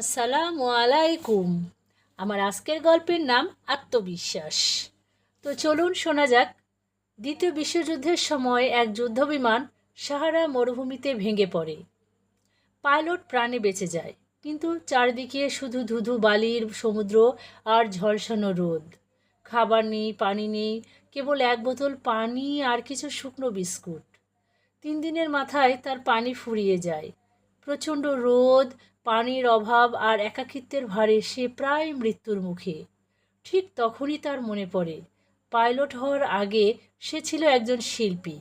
আসসালামু আলাইকুম। আমার আজকের গল্পের নাম আত্মবিশ্বাস। তো চলুন শোনা যাক, দ্বিতীয় বিশ্বযুদ্ধের সময় এক যুদ্ধবিমান সাহারা মরুভূমিতে ভেঙে পড়ে। পাইলট প্রাণে বেঁচে যায়, কিন্তু চারদিকে শুধু ধুধু বালির সমুদ্র আর ঝলসানো রোদ। খাবার নেই, পানি নেই, কেবল এক বোতল পানি আর কিছু শুকনো বিস্কুট। তিন দিনের মাথায় তার পানি ফুরিয়ে যায়। প্রচণ্ড রোদ পানির অভাব আর একাকিত্বের ভারে সে প্রায় মৃত্যুর মুখে। ঠিক তখনই তার মনে পড়ে, পাইলট হওয়ার আগে সে ছিল একজন শিল্পী।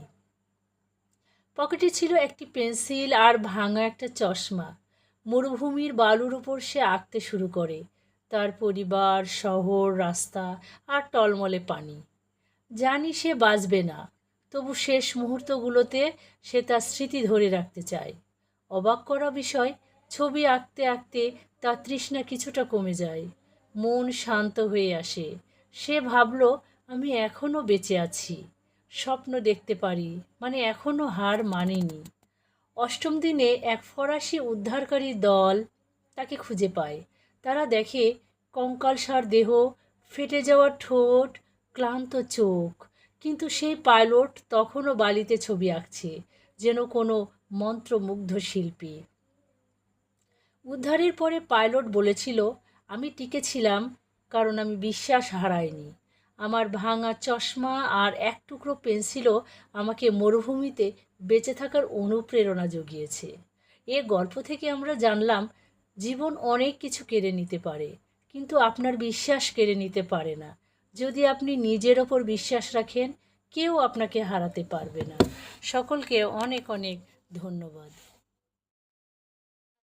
পকেটে ছিল একটি পেন্সিল আর ভাঙা একটা চশমা। মরুভূমির বালুর উপর সে আঁকতে শুরু করে। তার পরিবার, শহর, রাস্তা আর টলমলে পানি। জানি সে বাঁচবে না, তবু শেষ মুহূর্তগুলোতে সে তার স্মৃতি ধরে রাখতে চায়। অবাক করা বিষয় ছবি আঁকতে আঁকতে তার তৃষ্ণা কিছুটা কমে যায়। মন শান্ত হয়ে আসে। সে ভাবল, আমি এখনও বেঁচে আছি। স্বপ্ন দেখতে পারি মানে এখনও হার মানেনি। অষ্টম দিনে এক ফরাসি উদ্ধারকারী দল তাকে খুঁজে পায়। তারা দেখে কঙ্কালসার দেহ, ফেটে যাওয়া ঠোঁট, ক্লান্ত চোখ। কিন্তু সেই পাইলট তখনও বালিতে ছবি আঁকছে, যেন কোনো মন্ত্রমুগ্ধ শিল্পী। উদ্ধারের পরে পাইলট বলেছিল, আমি টিকেছিলাম, কারণ আমি বিশ্বাস হারাইনি। আমার ভাঙা চশমা আর এক টুকরো পেন্সিলও আমাকে মরুভূমিতে বেঁচে থাকার অনুপ্রেরণা জুগিয়েছে। এ গল্প থেকে আমরা জানলাম, জীবন অনেক কিছু কেড়ে নিতে পারে, কিন্তু আপনার বিশ্বাস কেড়ে নিতে পারে না। যদি আপনি নিজের ওপর বিশ্বাস রাখেন, কেউ আপনাকে হারাতে পারবে না। সকলকে অনেক অনেক ধন্যবাদ।